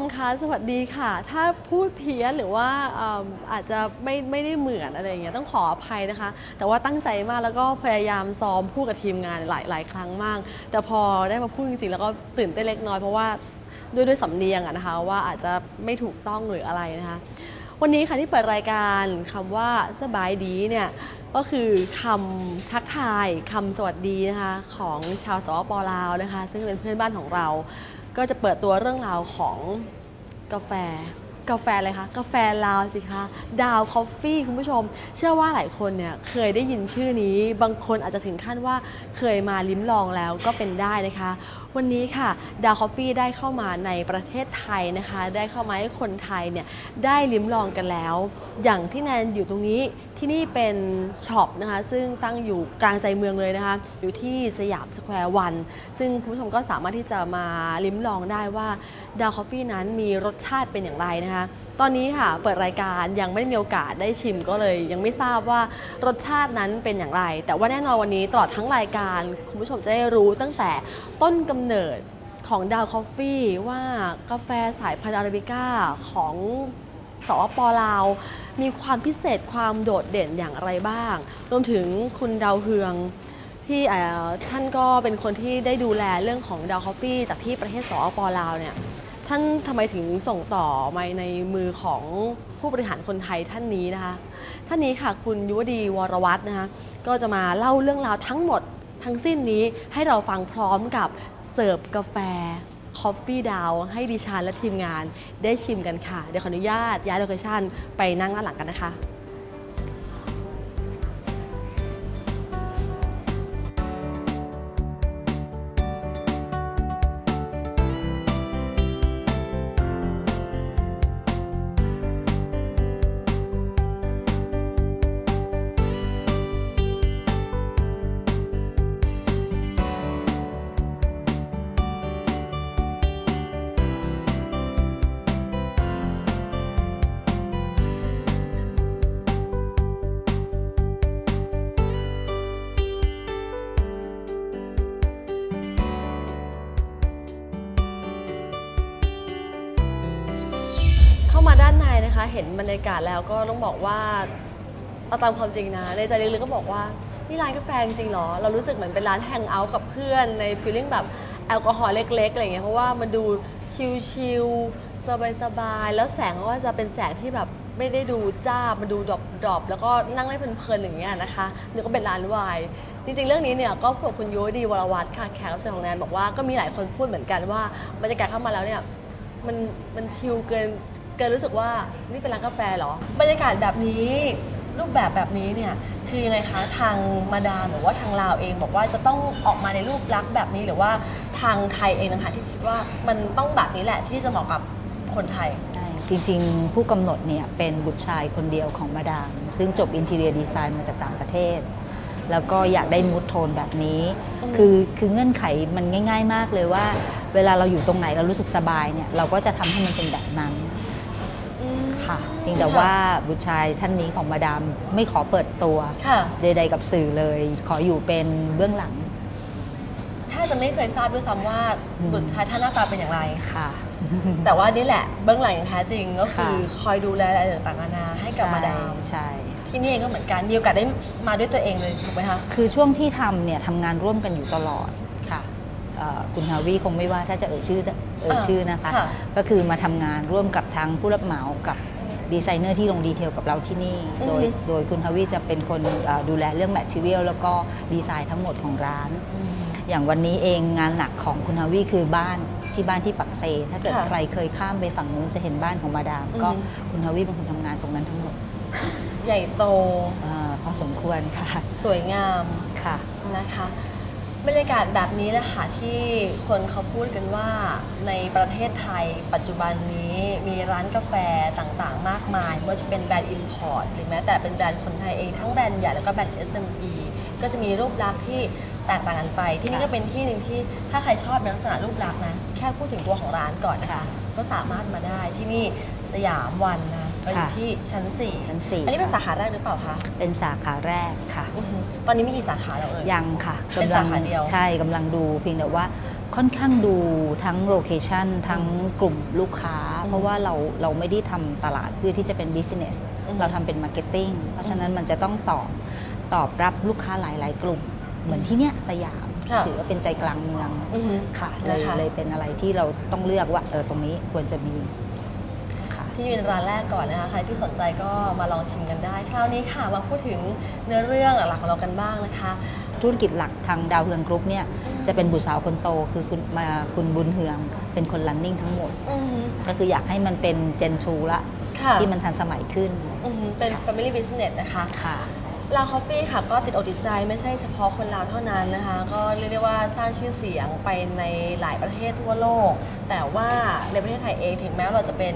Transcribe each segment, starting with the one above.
มคะสวัสดีค่ะ ถ้าพูดเพี้ยนหรือว่าอาจจะไม่ไม่ได้เหมือนอะไรอย่างเงี้ยต้องขออภัยนะคะ แต่ว่าตั้งใจมากแล้วก็พยายามซ้อมพูดกับทีมงานหลายหลายครั้งมาก แต่พอได้มาพูดจริงๆแล้วก็ตื่นเต้นเล็กน้อยเพราะว่าด้วยด้วยสำเนียงอะนะคะว่าอาจจะไม่ถูกต้องหรืออะไรนะคะ วันนี้ค่ะที่เปิดรายการคำว่าสบายดีเนี่ยก็คือคำทักทายคำสวัสดีนะคะของชาวสปปลาวนะคะ ซึ่งเป็นเพื่อนบ้านของเรา ก็จะเปิดตัวเรื่องราวของ กาแฟ กาแฟอะไรคะกาแฟลาวสิคะดาวคอฟฟี่คุณผู้ชม เชื่อว่าหลายคนเนี่ยเคยได้ยินชื่อนี้ บางคนอาจจะถึงขั้นว่าเคยมาลิ้มลองแล้วก็เป็นได้นะคะ วันนี้ค่ะดาวคอฟฟี่ได้เข้ามาในประเทศไทยนะคะ ได้เข้ามาให้คนไทยเนี่ยได้ลิ้มลองกันแล้ว อย่างที่แนนอยู่ตรงนี้ ที่นี่เป็นช็อปนะคะ ซึ่งตั้งอยู่กลางใจเมืองเลยนะคะ อยู่ที่สยามสแควร์วัน ซึ่งคุณผู้ชมก็สามารถที่จะมาลิ้มลองได้ว่าดาวคอฟฟี่นั้นมีรสชาติเป็นอย่างไรนะคะ ตอนนี้ค่ะเปิดรายการยังไม่ได้มีโอกาสได้ชิมก็เลย ยังไม่ทราบว่ารสชาตินั้นเป็นอย่างไร แต่ว่าแน่นอนวันนี้ตลอดทั้งรายการคุณผู้ชมจะได้รู้ตั้งแต่ต้นกำเนิดของดาวคอฟฟี่ว่ากาแฟสายพันธุ์อาราบิก้าของ สปปลาว มีความพิเศษความโดดเด่นอย่างไรบ้าง รวมถึงคุณดาวเฮืองที่ท่านก็เป็นคนที่ได้ดูแลเรื่องของดาวคอฟฟี่จากที่ประเทศสปปลาวเนี่ยท่านทำไมถึงส่งต่อมาในมือของผู้บริหารคนไทยท่านนี้นะคะท่านนี้ค่ะคุณยุวดีวรวัฒน์นะคะก็จะมาเล่าเรื่องราวทั้งหมดทั้งสิ้นนี้ให้เราฟังพร้อมกับเสิร์ฟกาแฟ คอฟฟี่ดาวให้ดิฉันและทีมงานได้ชิมกันค่ะ เดี๋ยวขออนุญาตย้ายโลเคชั่นไปนั่งด้านหลังกันนะคะ เห็นบรรยากาศแล้วก็ต้องบอกว่าเอาตามความจริงนะในใจลึกๆก็บอกว่านี่ร้านกาแฟจริงเหรอ เรารู้สึกเหมือนเป็นร้านแฮงเอาท์กับเพื่อนในฟีลลิ่งแบบแอลกอฮอล์เล็กๆอะไรอย่างเงี้ยเพราะว่ามันดูชิลๆสบายๆแล้วแสงก็จะเป็นแสงที่แบบไม่ได้ดูจ้ามันดูดรอปๆแล้วก็นั่งได้เพลินๆอย่างเงี้ยนะคะนึกว่าเป็นร้านวายจริงๆ เรื่องนี้เนี่ยก็พวกคุณยุ้ยดีวรวัตรค่ะแขกรับเชิญของแนนบอกว่าก็มีหลายคนพูดเหมือนกันว่าบรรยากาศเข้ามาแล้วเนี่ยมันมันชิลเกิน เกินรู้สึกว่านี่เป็นร้านกาแฟเหรอบรรยากาศแบบนี้ รูปแบบแบบนี้เนี่ยคือยังไงคะทางมาดามหรือว่าทางลาวเองบอกว่าจะต้องออกมาในรูปลักษณ์แบบนี้หรือว่าทางไทยเองนะคะที่คิดว่ามันต้องแบบนี้แหละที่จะเหมาะกับคนไทยใช่จริงๆ ผู้กำหนดเนี่ยเป็นบุตรชายคนเดียวของมาดาม ซึ่งจบอินเท i รียดีไซน์มาจากต่างประเทศ แล้วก็อยากได้มูดโทนแบบนี้อืมคือคือเงื่อนไขมันง่าย ๆ มากเลยว่า เวลาเราอยู่ตรงไหนเรารู้สึกสบายเนี่ยเราก็จะทำให้มันเป็นแบบนั้นอืม ค่ะเพียงแต่ว่าบุตรชายท่านนี้ของมาดามไม่ขอเปิดตัวค่ะ ใดๆกับสื่อเลย ขออยู่เป็นเบื้องหลังถ้าจะไม่เคยทราบด้วยซ้ำว่าอืมบุตรชายท่านหน้าตาเป็นอย่างไร ค่ะ แต่ว่านี่แหละเบื้องหลังอย่างแท้จริงก็คือค่ะคอยดูแลอะไรต่างๆนานาให้กับมาดามใช่ ที่นี่เองก็เหมือนกันมีโอกาสได้มาด้วยตัวเองเลยถูกไหมคะ คือช่วงที่ทำเนี่ยทำงานร่วมกันอยู่ตลอดค่ะเอ่อคุณฮาวีคงไม่ว่าถ้าจะเอ่ยชื่อเอ่ยอ่าชื่อนะคะ ค่ะก็คือมาทำงานร่วมกับทางผู้รับเหมากับ ดีไซเนอร์ที่ลงดีเทลกับเราที่นี่ อือฮึ โดยโดยคุณฮาวีจะเป็นคนเอ่อดูแลเรื่องแมทเทียลแล้วก็ดีไซน์ทั้งหมดของร้าน อย่างวันนี้เองงานหนักของคุณฮาวีคือบ้านที่บ้านที่ปักเซ ถ้าเกิดค่ะใครเคยข้ามไปฝั่งนู้นจะเห็นบ้านของมาดามก็อือฮึคุณฮาวีเป็นคนทำงานตรงนั้นทั้งหมดใหญ่โตเออพอสมควรค่ะสวยงามค่ะ นะคะ บรรยากาศแบบนี้แหละค่ะที่คนเขาพูดกันว่าในประเทศไทยปัจจุบันนี้มีร้านกาแฟต่างๆ มากมายไม่ว่าจะเป็นแบรนด์อินพอร์ตหรือแม้แต่เป็นแบรนด์คนไทยเองทั้งแบรนด์ใหญ่แล้วก็แบรนด์ SME ก็จะมีรูปลักษณ์ที่แตกต่างกันไป ที่นี่ก็เป็นที่หนึ่งที่ถ้าใครชอบในลักษณะรูปลักษณ์นะแค่พูดถึงตัวของร้านก่อนนะคะค่ะก็สามารถมาได้ที่นี่สยามวันนะ ก็อยู่ค่ะ ที่ชั้นสี่ชั้นสี่อันนี้เป็นสาขาแรกหรือเปล่าคะเป็นสาขาแรกค่ะ อือฮึตอนนี้มีกี่สาขาแล้วเอ่ย ยังค่ะเป็นกำลัสาขาเดียว ใช่กำลังดูเพียงแต่ว่าค่อนข้างดูทั้งโลเคชันทั้งกลุ่มลูกค้า เพราะว่าเราเราไม่ได้ทำตลาดเพื่อที่จะเป็นบิสเนสอืม เราทำเป็นมาร์เก็ตติ้งเพราะฉะนั้นมันจะต้องตอบตอบรับลูกค้าหลาย ๆ กลุ่ม เหมือนที่เนี้ยสยามค่ะ ถือว่าเป็นใจกลางเมืองอือฮึ ค่ะเลยนะคะ เลยเป็นอะไรที่เราต้องเลือกว่าเออตรงนี้ควรจะมีค่ะ ที่เป็นร้านแรกก่อนนะคะ ใครที่สนใจก็มาลองชิมกันได้ คราวนี้ค่ะมาพูดถึงเนื้อเรื่องหลักๆของเรากันบ้างนะคะ ธุรกิจหลักทางดาวเฮืองกรุ๊ปเนี่ยจะเป็นบุตรสาวคนโตคือคุณมาคุณบุญเฮือง เป็นคนรันนิ่งทั้งหมดอือฮึก็คืออยากให้มันเป็นเจนทูละค่ะที่มันทันสมัยขึ้นอือฮึเป็นค่ะ Family Business นะคะค่ะลาวคอฟฟี่ค่ะก็ติดอกติดใจไม่ใช่เฉพาะคนลาวเท่านั้นนะคะ ก็เรียกได้ว่าสร้างชื่อเสียงไปในหลายประเทศทั่วโลก แต่ว่าในประเทศไทยเองถึงแม้ว่าเราจะเป็น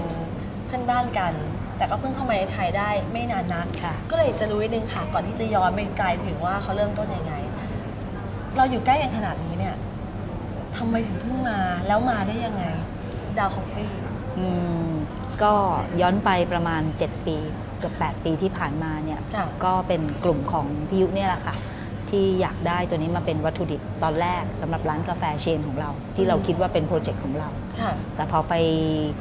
เพื่อนบ้านกัน แต่ก็เพิ่งเข้ามาในไทยได้ไม่นานนักค่ะ ก็เลยจะรู้นิดนึงค่ะ ก่อนที่จะย้อนไปไกลถึงว่าเขาเริ่มต้นยังไง เราอยู่ใกล้กันขนาดนี้เนี่ยทำไมถึงเพิ่งมาแล้วมาได้ยังไง ดาวคอฟฟี่อืมก็ย้อนไปประมาณ 7 ปีเกือบ8 ปีที่ผ่านมาเนี่ยค่ะก็เป็นกลุ่มของพี่ยุเนี่ยแหละค่ะ ที่อยากได้ตัวนี้มาเป็นวัตถุดิบตอนแรกสำหรับร้านกาแฟเชนของเรา ที่เราอืมคิดว่าเป็นโปรเจกต์ของเราค่ะ แต่พอไป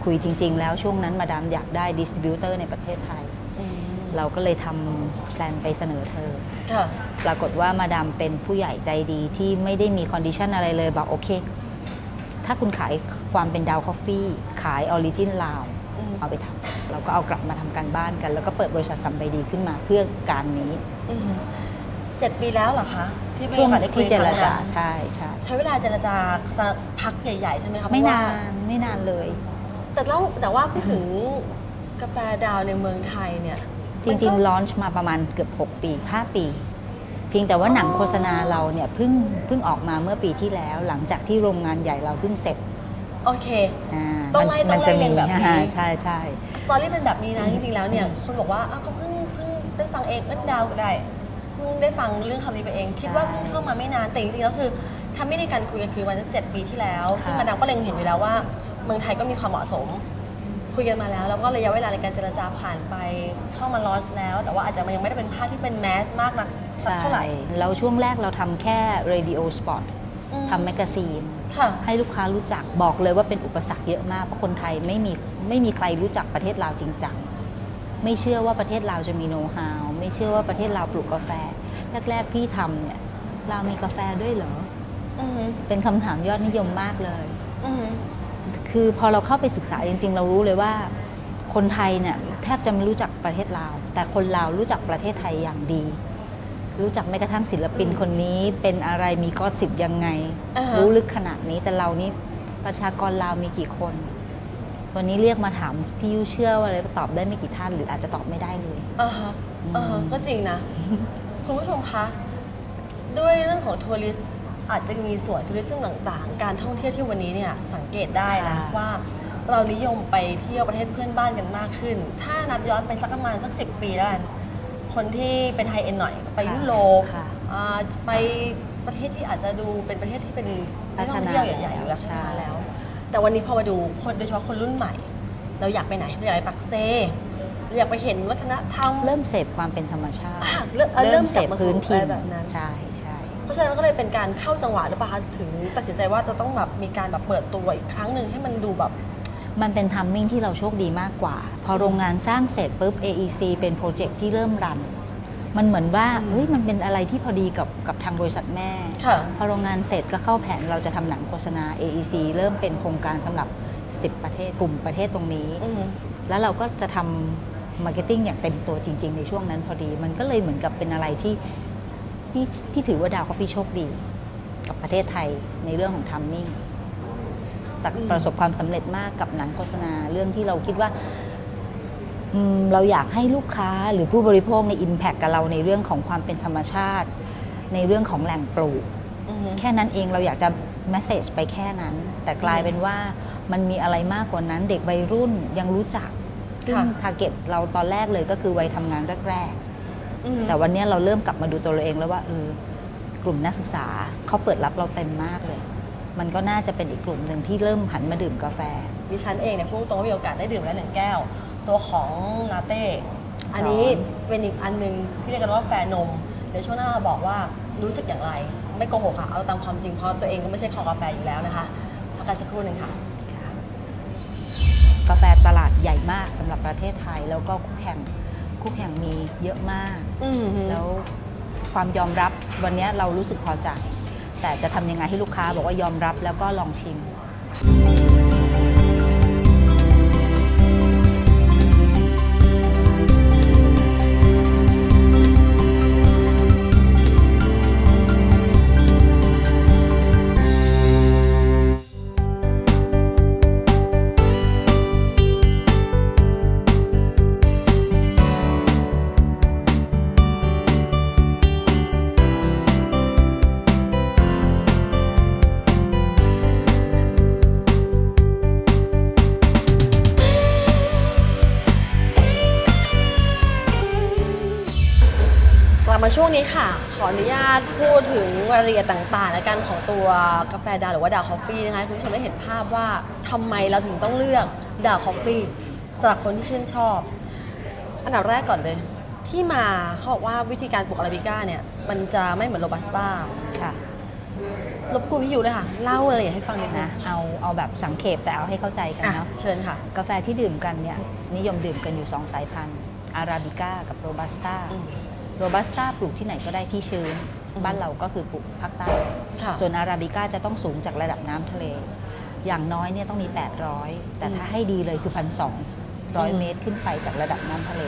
คุยจริง ๆ แล้วช่วงนั้นมาดามอยากได้ดิสติบิวเตอร์ในประเทศไทยอืมเราก็เลยทำแพลนไปเสนอเธอค่ะปรากฏว่ามาดามเป็นผู้ใหญ่ใจดีที่ไม่ได้มีคอนดิชันอะไรเลยบอกโอเค ถ้าคุณขายความเป็นดาวคอฟฟี่ ขายออริจินลาวอืมเอาไปทำเราก็เอากลับมาทำการบ้านกัน แล้วก็เปิดบริษัทซัมไบดีขึ้นมาเพื่อการนี้อืมเจ็ดปีแล้วเหรอคะ ที่มีช่วงโอกาสได้คุยที่เจรจาคงนั้นใช่ใช่ใช้เวลาเจรจาสักพักใหญ่ ๆ ใช่ไหมคะไม่เพระนาว่นไม่นานเลย แต่เล่าแต่ว่าพูดถึงกาแฟดาวในเมืองไทยเนี่ยจริงๆลอนช์มาประมาณเกือบ 6 ปี 5 ปี เพียงแต่ว่าหนังโฆษณาเราเนี่ยเพิ่งเพิ่งออกมาเมื่อปีที่แล้ว หลังจากที่โรงงานใหญ่เราเพิ่งเสร็จโอเค อ่าต้องไล่มัต้องไล่จะเรีมียงแบบนี้ อ่าใช่ใช่ สตอรี่เป็นแบบนี้นะจริงๆแล้วเนี่ยคนบอกว่าอ้าวก็เพิ่งเพิ่งได้ฟังเองเล่นดาวก็ได้เพิ่งได้ฟังเรื่องคำนี้ไปเอง คิดว่าเพิ่งเข้ามาไม่นานแต่จริงๆแล้วคือถ้าไม่ได้การคุยกันคือวันสักเจ็ดปีที่แล้ว ซึ่งมาดามก็เล็งเห็นอยู่แล้วว่า เมืองไทยก็มีความเหมาะสม คุยกันมาแล้ว แล้วก็ระยะเวลาในการเจรจาผ่านไปเข้ามาลอสแล้ว แต่ว่าอาจจะยังไม่ได้เป็นภาพที่เป็นแมสมากนักสักใช่เท่าไหร่แล้วช่วงแรกเราทำแค่ radio spot อืมทำแมกกาซีนค่ะให้ลูกค้ารู้จักบอกเลยว่าเป็นอุปสรรคเยอะมากเพราะคนไทยไม่มีไม่มีใครรู้จักประเทศลาวจริงจังไม่เชื่อว่าประเทศลาวจะมีโน้ตฮาว ไม่เชื่อว่าประเทศลาวปลูกกาแฟ แรก ๆ พี่ทำเนี่ยลาวมีกาแฟด้วยเหรออือหือเป็นคำถามยอดนิยมมากเลย อือหือคือพอเราเข้าไปศึกษาจริง ๆ เรารู้เลยว่า คนไทยเนี่ยแทบจะไม่รู้จักประเทศลาว แต่คนลาวรู้จักประเทศไทยอย่างดี รู้จักแม้กระทั่งศิลปินคนนี้เป็นอะไรมีก็สิบยังไง อ่าฮะ รู้ลึกขนาดนี้แต่เรานี่ประชากรลาวมีกี่คน วันนี้เรียกมาถามพี่ยูเชื่อว่าอะไรตอบได้ไม่กี่ท่าน หรืออาจจะตอบไม่ได้เลยอ่าฮะอ่าฮะก็จริงนะ คุณผู้ชมคะ ด้วยเรื่องของทัวริสต์อาจจะมีส่วนทัวริสต์ต่างๆ การท่องเที่ยวที่วันนี้เนี่ยสังเกตได้นะค่ะว่าเรานิยมไปเที่ยวประเทศเพื่อนบ้านกันมากขึ้น ถ้านับย้อนไปสักประมาณสักสิปีแล้วกัน คนที่เป็นไฮเอ็นหน่อยไปยุโรปค่ะอ่าไปประเทศที่อาจจะดูเป็นประเทศที่เป็นพันักฒท่องนาเที่ยวใหญ่ๆอยู่แล้วใช่พัฒนาแล้ว แต่วันนี้พอมาดูคนโดยเฉพาะคนรุ่นใหม่ เราอยากไปไหนเราอยากไปปักเซเราอยากไปเห็นวัฒนธรรมเริ่มเสพความเป็นธรรมชาติ อะเริ่มเอ่อเริ่มเสพกลับมาสู่พื้นถิ่นอะไรแบบนั้น ใช่ใช่ เพราะฉะนั้นก็เลยเป็นการเข้าจังหวะหรือเปล่าคะถึงตัดสินใจว่าจะต้องแบบมีการแบบเปิดตัวอีกครั้งหนึ่งให้มันดูแบบ มันเป็นทัมมิ่งที่เราโชคดีมากกว่า พอโรงงานสร้างเสร็จปุ๊บ AEC เป็นโปรเจกต์ที่เริ่มรัน มันเหมือนว่าอืมเฮ้ยมันเป็นอะไรที่พอดีกับกับทางบริษัทแม่ค่ะพอโรงงานเสร็จก็เข้าแผนเราจะทำหนังโฆษณา AEC เริ่มเป็นโครงการสำหรับ 10 ประเทศกลุ่มประเทศตรงนี้อืมแล้วเราก็จะทำมาร์เก็ตติ้งอย่างเต็มตัวจริง ๆ ในช่วงนั้นพอดี มันก็เลยเหมือนกับเป็นอะไรที่พี่พี่ถือว่าดาวคอฟฟี่โชคดี กับประเทศไทยในเรื่องของทัมมิ่งจากอืมประสบความสำเร็จมากกับหนังโฆษณาเรื่องที่เราคิดว่าอืม เราอยากให้ลูกค้าหรือผู้บริโภคใน Impact กับเราในเรื่องของความเป็นธรรมชาติ ในเรื่องของแหล่งปลูกอืมแค่นั้นเองเราอยากจะ message ไปแค่นั้น แต่กลายเป็นว่ามันมีอะไรมากกว่านั้นเด็กวัยรุ่นยังรู้จัก ซึ่งค่ะทาร์เก็ตเราตอนแรกเลยก็คือวัยทำงานแรกอืมๆแต่วันนี้เราเริ่มกลับมาดูตัวเราเองแล้วว่าเออกลุ่มนักศึกษาเขาเปิดรับเราเต็มมากเลย มันก็น่าจะเป็นอีกกลุ่มหนึ่งที่เริ่มหันมาดื่มกาแฟดิฉันเองเนี่ยพูดตรงว่ามีโอกาสได้ดื่มแล้วหนึ่งแก้ว ตัวของลาเต้ อันนี้เป็นอีกอันหนึงที่เรียกกันว่าแฟนนม เดี๋ยวช่วงหน้ามาบอกว่ารู้สึกอย่างไร ไม่โกหกค่ะ เอาตามความจริงเพราะตัวเองก็ไม่ใช่คอกาแฟอยู่แล้วนะคะพักกันสักครู่หนึ่งค่ะ กาแฟตลาดใหญ่มากสำหรับประเทศไทย แล้วก็คู่แข่งคู่แข่งมีเยอะมาก อืมแล้วความยอมรับวันนี้เรารู้สึกพอใจ แต่จะทำยังไงให้ลูกค้าบอกว่ายอมรับแล้วก็ลองชิมกลั นี้ค่ะ ขออนุญาตพูดถึงรายละเอียดต่างๆในการของตัวกาแฟดาวหรือว่าดาวคอฟฟี่นะคะให้คุณผู้ชมได้เห็นภาพว่าทำไมเราถึงต้องเลือกดาวคอฟฟี่สำหรับคนที่ชื่นชอบ อันดับแรกก่อนเลย ที่มาเขาบอกว่าวิธีการปลูกอาราบิก้าเนี่ย มันจะไม่เหมือนโรบัสต้าค่ะรบกวนพี่ยูเลยค่ะ เล่ารายละเอียดให้ฟังนิดนะนะเอาเอาแบบสังเขปแต่เอาให้เข้าใจกันอะเนาะเชิญค่ะ กาแฟที่ดื่มกันเนี่ยนิยมดื่มกันอยู่ 2 สายพันธุ์อาราบิก้ากับโรบัสต้าอืม โรบัสต้าปลูกที่ไหนก็ได้ที่ชื้นอืมบ้านเราก็คือปลูกภาคใต้ ค่ะ ส่วนอาราบิก้าจะต้องสูงจากระดับน้ำทะเล อย่างน้อยเนี่ยต้องมี 800 แต่ถ้าให้ดีเลยคือพันสองร้อยอืมเมตรขึ้นไปจากระดับน้ำทะเล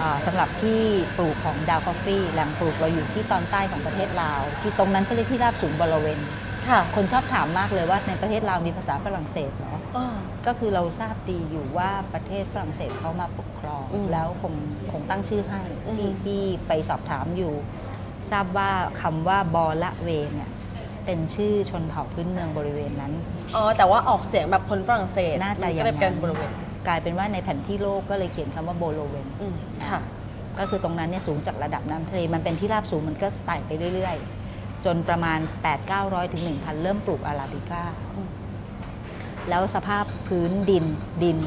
อ่าสำหรับที่ปลูกของดาวคอฟฟี่แหล่งปลูกเราอยู่ที่ตอนใต้ของประเทศลาว ที่ตรงนั้นก็เรียกที่ราบสูงบริเวณ ค่ะ คนชอบถามมากเลยว่าในประเทศลาวมีภาษาฝรั่งเศสเหรออ้อ ก็คือเราทราบดีอยู่ว่าประเทศฝรั่งเศสเขามาปกครองอืมแล้วคงคงตั้งชื่อให้อืมพี่พี่ไปสอบถามอยู่ ทราบว่าคำว่าบอละเวเนี่ยเป็นชื่อชนเผ่าพื้นเมืองบริเวณนั้น อ๋อ แต่ว่าออกเสียงแบบคนฝรั่งเศสน่าจะมัอย่างก็เลยเป็นนั้นบริเวณกลายเป็นว่าในแผนที่โลกก็เลยเขียนคำว่าโบโลเวนอืมค่ะก็คือตรงนั้นเนี่ยสูงจากระดับน้ำทะเลมันเป็นที่ราบสูงมันก็ไต่ไปเรื่อย ๆ จนประมาณ 8 9 0 0ถึง1,000 เริ่มปลูกอาราบิก้าอืม แล้วสภาพพื้นดินดิน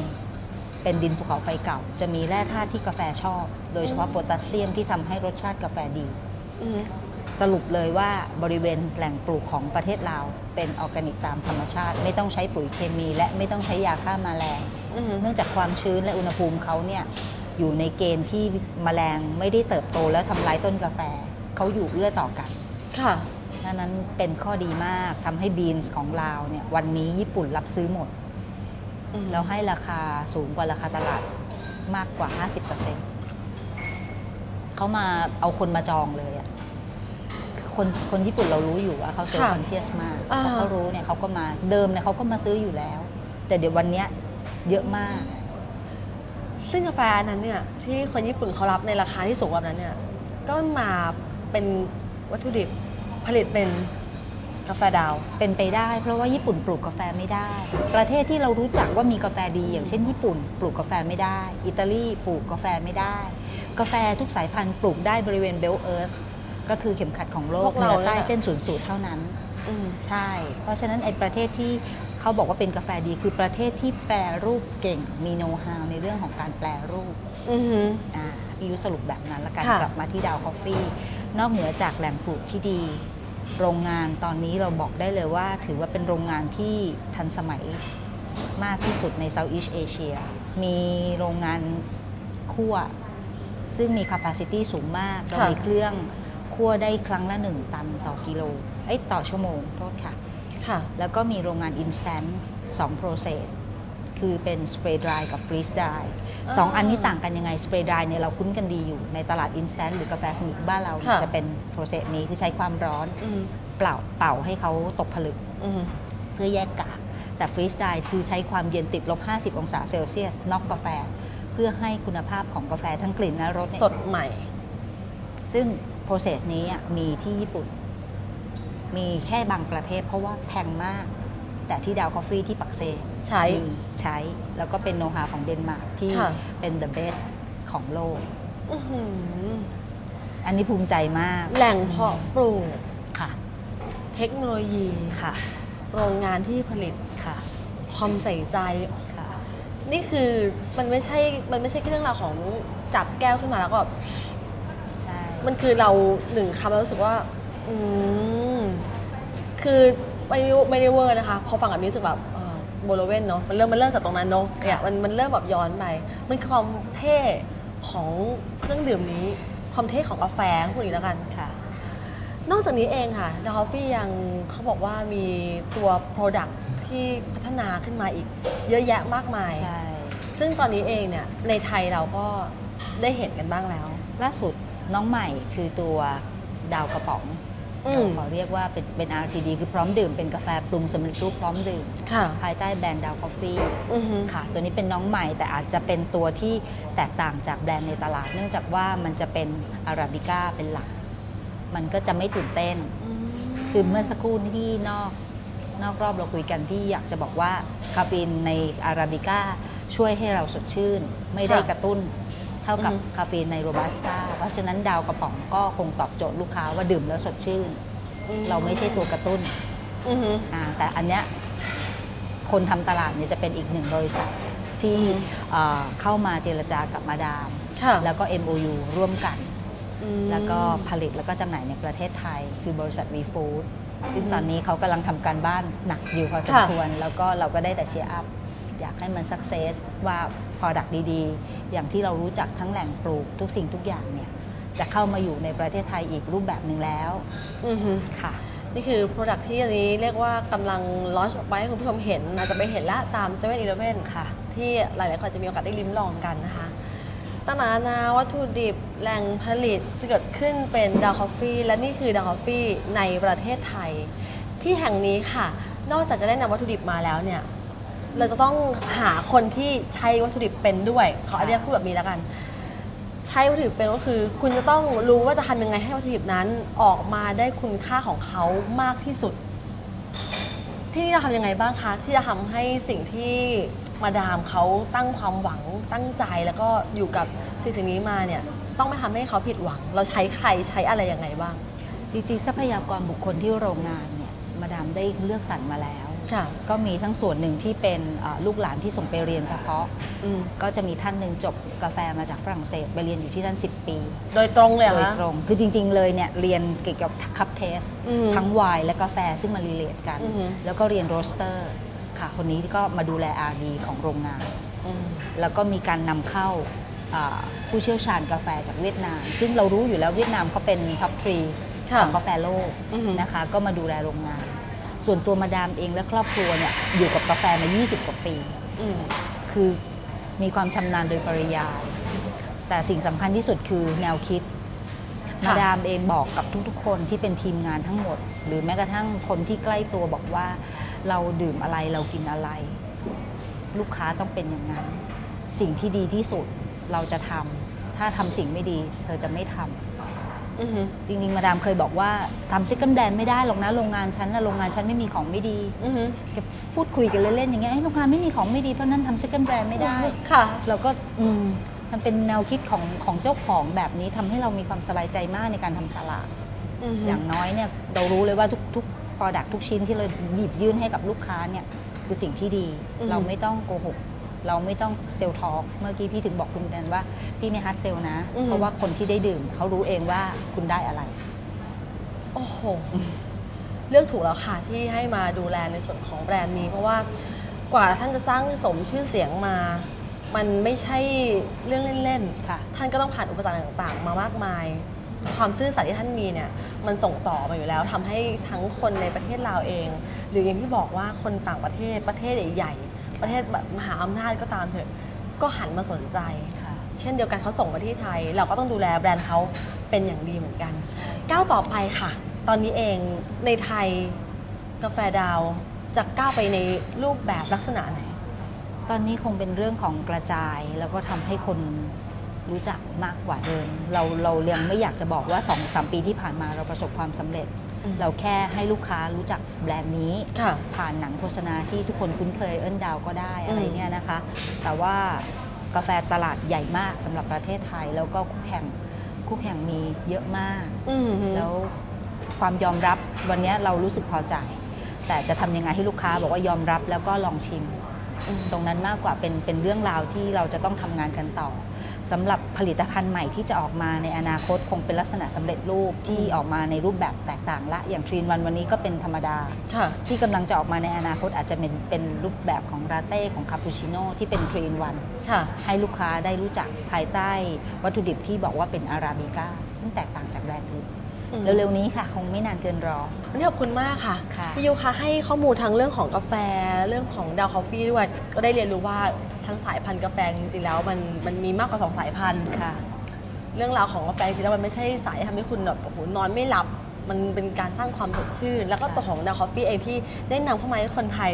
เป็นดินภูเขาไฟเก่า จะมีแร่ธาตุที่กาแฟชอบ โดยเฉพาะโพแทสเซียมที่ทำให้รสชาติกาแฟดี อืมสรุปเลยว่าบริเวณแหล่งปลูกของประเทศลาว เป็นออร์แกนิกตามธรรมชาติ ไม่ต้องใช้ปุ๋ยเคมี และไม่ต้องใช้ยาฆ่าแมลง อืม เนื่องจากความชื้นและอุณหภูมิเขาเนี่ยอยู่ในเกณฑ์ที่แมลงไม่ได้เติบโตและทำลายต้นกาแฟ เขาอยู่เอื้อต่อกัน ค่ะ ดังนั้นเป็นข้อดีมากทำให้บีนส์ของลาวเนี่ยวันนี้ญี่ปุ่นรับซื้อหมดอืมแล้วให้ราคาสูงกว่าราคาตลาดมากกว่า 50%เขามาเอาคนมาจองเลยอะคนคนญี่ปุ่นเรารู้อยู่ว่าเขาเซลล์คอนเชียสมากอ่าพอเขารู้เนี่ยเขาก็มาเดิมเนี่ยเขาก็มาซื้ออยู่แล้ว แต่เดี๋ยววันเนี้ยเยอะมาก ซึ่งกาแฟนั้นเนี่ยที่คนญี่ปุ่นเขารับในราคาที่สูงแบบนั้นเนี่ยก็มาเป็นวัตถุดิบ ผลิตเป็นกาแฟดาว เป็นไปได้ เพราะว่าญี่ปุ่นปลูกกาแฟไม่ได้ ประเทศที่เรารู้จักว่ามีกาแฟดี อย่างเช่นญี่ปุ่น ปลูกกาแฟไม่ได้ อิตาลีปลูกกาแฟไม่ได้ กาแฟทุกสายพันธุ์ปลูกได้บริเวณเบลเอิร์ธก็คือเข็มขัดของโลพกวกเหเรานือใต้เนี่ยเส้นศูนย์สูตรเท่านั้น อืม ใช่ เพราะฉะนั้นไอ้ประเทศที่เขาบอกว่าเป็นกาแฟดีคือประเทศที่แปรรูปเก่งมีโน้ตฮาวในเรื่องของการแปรรูปอือหือ อ่าพี่ยุสรุปแบบนั้นละกันค่ะ กลับมาที่ดาวคอฟฟี่ นอกเหนือจากแหล่งปลูกที่ดี โรงงานตอนนี้เราบอกได้เลยว่า ถือว่าเป็นโรงงานที่ทันสมัยมากที่สุดในเซาท์อีสเอเชียมีโรงงานคั่ว ซึ่งมี capacity สูงมาก เราค่ะมีเครื่องคั่วได้ครั้งละ 1 ตันต่อกิโลเอ้ยต่อชั่วโมงโทษค่ะ ค่ะ แล้วก็มีโรงงาน instant 2 process คือเป็น spray dry กับ freeze dry สองอ่าอันนี้ต่างกันยังไง spray dry เนี่ยเราคุ้นกันดีอยู่ในตลาด instant หรือกาแฟสมิธบ้านเราเนี่ยค่ะ จะเป็น process นี้คือใช้ความร้อนอืมเปล่าเป่าให้เขาตกผลึก อืม เพื่อแยกกากแต่ freeze dry คือใช้ความเย็นติดลบ 50 องศาเซลเซียสนอกกาแฟ เพื่อให้คุณภาพของกาแฟทั้งกลิ่นและรสเนี่ยสดใหม่ ซึ่ง process นี้อะมีที่ญี่ปุ่น มีแค่บางประเทศเพราะว่าแพงมาก แต่ที่ดาวคอฟฟี่ที่ปักเซใช้ มีใช้ แล้วก็เป็นโนฮาของเดนมาร์กที่ค่ะ เป็น the best ของโลก อื้อหืออันนี้ภูมิใจมากแหล่งเพาะปลูก ค่ะ เทคโนโลยี ค่ะ โรงงานที่ผลิตค่ะ ความใส่ใจ ค่ะ นี่คือมันไม่ใช่ มันไม่ใช่แค่เรื่องราวของจับแก้วขึ้นมาแล้วก็แบบใช่ มันคือเราหนึ่งคำเรารู้สึกว่า อืม คือ ไม่ได้ไม่ได้เวอร์นะคะพอฟังแบบนี้รู้สึกแบบเอ่อโบโลเวนเนาะมันเริ่มมันเริ่มจากตรงนั้นเนาะเนี่ยมันมันเริ่มแบบย้อนไปมันคือความเท่ของเครื่องดื่มนี้ ความเท่ของกาแฟพูดอย่างนี้แล้วกันค่ะ นอกจากนี้เองค่ะดาคอฟฟี่ยังเขาบอกว่ามีตัว Product ที่พัฒนาขึ้นมาอีก เยอะแยะมากมายใช่ซึ่งตอนนี้เองเนี่ยในไทยเราก็ได้เห็นกันบ้างแล้ว ล่าสุดน้องใหม่คือตัวดาวกระป๋อง อืม ขอเรียกว่าเป็นเป็น RTD คือพร้อมดื่มเป็นกาแฟปรุงสำเร็จรูปพร้อมดื่ม ค่ะ ภายใต้แบรนด์ดาวกาแฟ อือฮึ ค่ะตัวนี้เป็นน้องใหม่แต่อาจจะเป็นตัวที่แตกต่างจากแบรนด์ในตลาด เนื่องจากว่ามันจะเป็นอาราบิก้าเป็นหลัก มันก็จะไม่ตื่นเต้น คือเมื่อสักครู่ที่นอกนอกรอบเราคุยกันพี่อยากจะบอกว่าคาเฟอีนในอาราบิก้าช่วยให้เราสดชื่น ไม่ได้ค่ะ กระตุ้น เท่ากับอือฮึคาเฟอีนในโรบัสต้าเพราะฉะนั้นดาวกระป๋องก็คงตอบโจทย์ลูกค้าว่าดื่มแล้วสดชื่น เราไม่ใช่ตัวกระตุ้นอือฮึอ่าแต่อันเนี้ยคนทำตลาดเนี่ยจะเป็นอีกหนึ่งบริษัทที่อือฮึเอ่อเข้ามาเจรจากับมาดามค่ะแล้วก็ MOU ร่วมกันอืมแล้วก็ผลิตแล้วก็จำหน่ายในประเทศไทย คือบริษัทวีฟู้ดซึ่งตอนนี้เขากำลังทำการบ้านหนักอยู่พอสมค่ะควร แล้วก็เราก็ได้แต่เชียร์อัพ อยากให้มันสักเซสว่า Product ดีๆ อย่างที่เรารู้จักทั้งแหล่งปลูกทุกสิ่งทุกอย่างเนี่ยจะเข้ามาอยู่ในประเทศไทยอีกรูปแบบหนึ่งแล้วอือฮึค่ะ นี่คือ Product ที่อันนี้เรียกว่ากำลังลอนช์ออกไปให้คุณผู้ชมเห็น อาจจะไปเห็นละตาม7 e เ e ่ e อค่ะ ที่หลาย ๆ คนจะมีโอกาสได้ลิ้มลองกันนะคะตั้งนานาวัตถุดิบแหล่งผลิตจะเกิดขึ้นเป็นดาวคอฟฟี่และนี่คือดาวคอฟฟี่ในประเทศไทย ที่แห่งนี้ค่ะ นอกจากจะได้นำวัตถุดิบมาแล้วเนี่ย เราจะต้องหาคนที่ใช้วัตถุดิบเป็นด้วยขออนุญาตพูดแบบนี้แล้วกัน ใช้วัตถุดิบเป็นก็คือ คุณจะต้องรู้ว่าจะทำยังไงให้วัตถุดิบนั้นออกมาได้คุณค่าของเขามากที่สุด ที่นี่เราทำยังไงบ้างคะที่จะทำให้สิ่งที่มาดามเขาตั้งความหวังตั้งใจแล้วก็อยู่กับสิ่งสิ่งนี้มาเนี่ย ต้องไม่ทำให้เขาผิดหวัง เราใช้ใครใช้อะไรยังไงบ้าง จริงๆทรัพยากรบุคคลที่โรงงานเนี่ยมาดามได้เลือกสรรมาแล้ว ค่ะก็มีทั้งส่วนหนึ่งที่เป็นเอ่อลูกหลานที่ส่งไปเรียนเฉพาะ อืมก็จะมีท่านหนึ่งจบกาแฟมาจากฝรั่งเศสไปเรียนอยู่ที่นั่น 10 ปีโดยตรงเลยเหรโดอยคะ ตรง คือจริง ๆ เลยเนี่ยเรียนเกี่ยวกับคัพเทสอืมทั้งไวน์และกาแฟซึ่งมารีเลทกัน อือฮึแล้วก็เรียนโรสเตอร์ค่ะ คนนี้ก็มาดูแล R&D ของโรงงาน อืม แล้วก็มีการนำเข้าอ่าผู้เชี่ยวชาญกาแฟจากเวียดนาม ซึ่งเรารู้อยู่แล้วเวียดนามเขาเป็นท็อปทรีค่ะของกาแฟโลกอือฮึนะคะ ก็มาดูแลโรงงาน ส่วนตัวมาดามเองและครอบครัวเนี่ยอยู่กับกาแฟมา 20 กว่าปี อืมคือมีความชำนาญโดยปริยาย แต่สิ่งสำคัญที่สุดคือแนวคิดค่ะมาดามเองบอกกับทุกๆ คนที่เป็นทีมงานทั้งหมด หรือแม้กระทั่งคนที่ใกล้ตัวบอกว่า เราดื่มอะไรเรากินอะไร ลูกค้าต้องเป็นอย่างนั้น สิ่งที่ดีที่สุดเราจะทำถ้าทำสิ่งไม่ดี เธอจะไม่ทำอือฮึ จริงๆ มาดามเคยบอกว่าทำซิกเกิลแบรนด์ไม่ได้หรอกนะโรงงานฉันนะโรงงานฉันไม่มีของไม่ดีอือฮึแกพูดคุยกันเล่นๆอย่างเงี้ยเอ้ยโรงงานไม่มีของไม่ดีเพราะนั้นทำซิกเกิลแบรนด์ไม่ได้ค่ะ เราก็อืมมันเป็นแนวคิดของของเจ้าของแบบนี้ทำให้เรามีความสบายใจมากในการทำตลาดอือฮึอย่างน้อยเนี่ยเรารู้เลยว่าทุกทุก product ทุกชิ้นที่เราหยิบยื่นให้กับลูกค้าเนี่ยคือสิ่งที่ดี เราไม่ต้องโกหก เราไม่ต้องเซลล์ทอล์กเมื่อกี้พี่ถึงบอกคุณแดนว่า พี่ไม่ฮาร์ดเซลนะเพราะว่าคนที่ได้ดื่ม เขารู้เองว่าคุณได้อะไร โอ้โหเลือกถูกแล้วค่ะที่ให้มาดูแลในส่วนของแบรนด์นี้ เพราะว่ากว่าท่านจะสร้างสมชื่อเสียงมา มันไม่ใช่เรื่องเล่นค่ะๆท่านก็ต้องผ่านอุปสรรคต่างๆ มามากมาย ความซื่อสัตย์ที่ท่านมีเนี่ย มันส่งต่อมาอยู่แล้วทำให้ทั้งคนในประเทศลาวเอง หรืออย่างที่บอกว่าคนต่างประเทศประเทศใหญ่ๆ ประเทศแบบมหาอำนาจก็ตามเถอะ ก็หันมาสนใจ ค่ะเช่นเดียวกันเขาส่งมาที่ไทย เราก็ต้องดูแลแบรนด์เขาเป็นอย่างดีเหมือนกันก้าวต่อไปค่ะ ตอนนี้เองในไทยกาแฟดาวจะก้าวไปในรูปแบบลักษณะไหน ตอนนี้คงเป็นเรื่องของกระจายแล้วก็ทำให้คนรู้จักมากกว่าเดิม เราเรายังไม่อยากจะบอกว่า2อสปีที่ผ่านมาเราประสบความสำเร็จอืม เราแค่ให้ลูกค้ารู้จักแบรนด์นี้ ค่ะ ผ่านหนังโฆษณาที่ทุกคนคุ้นเคยเอิ้นดาวก็ได้อะไรอืม เนี่ยนะคะ แต่ว่ากาแฟตลาดใหญ่มากสำหรับประเทศไทย แล้วก็คู่แข่งคู่แข่งมีเยอะมาก อืมฮึ แล้วความยอมรับวันนี้เรารู้สึกพอใจ แต่จะทำยังไงให้ลูกค้าบอกว่ายอมรับแล้วก็ลองชิมอืมตรงนั้นมากกว่าเป็นเป็นเรื่องราวที่เราจะต้องทำงานกันต่อ สำหรับผลิตภัณฑ์ใหม่ที่จะออกมาในอนาคตคงเป็นลักษณะสำเร็จรูปที่ออกมาในรูปแบบแตกต่างละ อย่างทรีนวันวันนี้ก็เป็นธรรมดา ค่ะ ที่กำลังจะออกมาในอนาคตอาจจะเป็นเป็นรูปแบบของราเต้ของคาปูชิโน่ที่เป็นทรีนวัน ค่ะ ให้ลูกค้าได้รู้จักภายใต้วัตถุดิบที่บอกว่าเป็นอาราบิก้าซึ่งแตกต่างจากแบรนด์อื่นอืม เร็วๆนี้ค่ะคงไม่นานเกินรอ วันนี้ขอบคุณมากค่ะค่ะพี่ยูคะให้ข้อมูลทั้งเรื่องของกาแฟเรื่องของดาวคอฟฟี่ด้วย ก็ได้เรียนรู้ว่าทั้งสายพันธุ์กาแฟจริงๆแล้วมันมันมีมากกว่าสองสายพันธุ์ค่ะ เรื่องราวของกาแฟจริงๆแล้วมันไม่ใช่สายที่ทำให้คุณแบบโอ้โหนอนไม่หลับ มันเป็นการสร้างความสดชื่น แล้วก็ตัวของดาวคอฟฟี่เองที่ได้นำเข้ามาให้คนไทย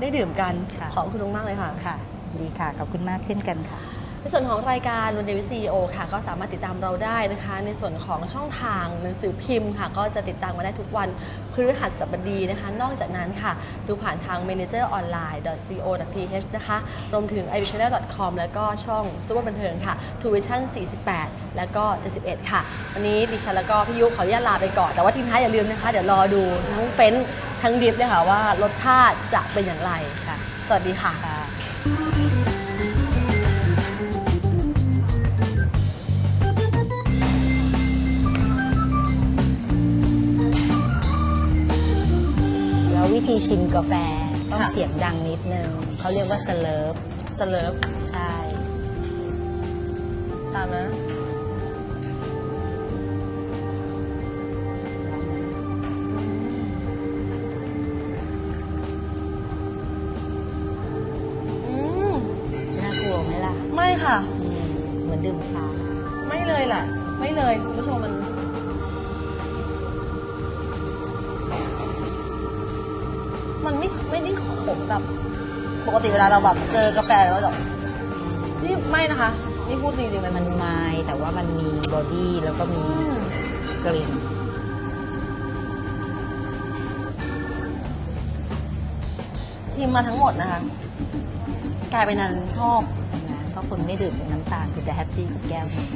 ได้ดื่มกัน ค่ะ ขอบคุณมากๆเลยค่ะ ค่ะ ดีค่ะ ขอบคุณมากเช่นกันค่ะ ในส่วนของรายการวันเดวิซีโอค่ะ ก็สามารถติดตามเราได้นะคะ ในส่วนของช่องทางหนังสือพิมพ์ค่ะ ก็จะติดตามมาได้ทุกวันพฤหัสบดีนะคะ นอกจากนั้นค่ะ ดูผ่านทาง manageronline.co.th นะคะ รวมถึง i v i c h a n n e l c o m แล้วก็ช่องซูเปอร์บันเทิงค่ะ t v i s i o n 48 แล้วก็ 71 ค่ะ วันนี้ดิฉันแล้วก็พี่ยุขออนุญาตลาไปก่อน แต่ว่าทีมท้ายอย่าลืมนะคะ เดี๋ยวรอดูทั้งเฟ้นท์ทั้งดิฟเลยค่ะว่ารสชาติจะเป็นอย่างไรค่ะ สวัสดีค่ะ ววิธีชิมกาแฟต้องค่ะ เสียงดังนิดนึงเขาเรียกว่าสเลิฟสเลิฟใช่ ตามนะอืมน่ากลัวไหมล่ะไม่ค่ะ อืมเหมือนดื่มชา ไม่เลยแหละไม่เลยคุณผู้ชมมัน มันไม่ไม่ได้ขมแบบปกติเวลาเราแบบเจอกาแฟแล้วแบบนี่ไม่นะคะ นี่พูดจริงๆเลยมัมันนไม้แต่ว่ามันมีบอดี้แล้วก็มีอืมกลิ่นชิมมาทั้งหมดนะคะ กลายเป็นนันชอบใช่ไหมเพราะคนไม่ดื่มน้ำตาลคือจะแฮปปี้กับแก้วนี้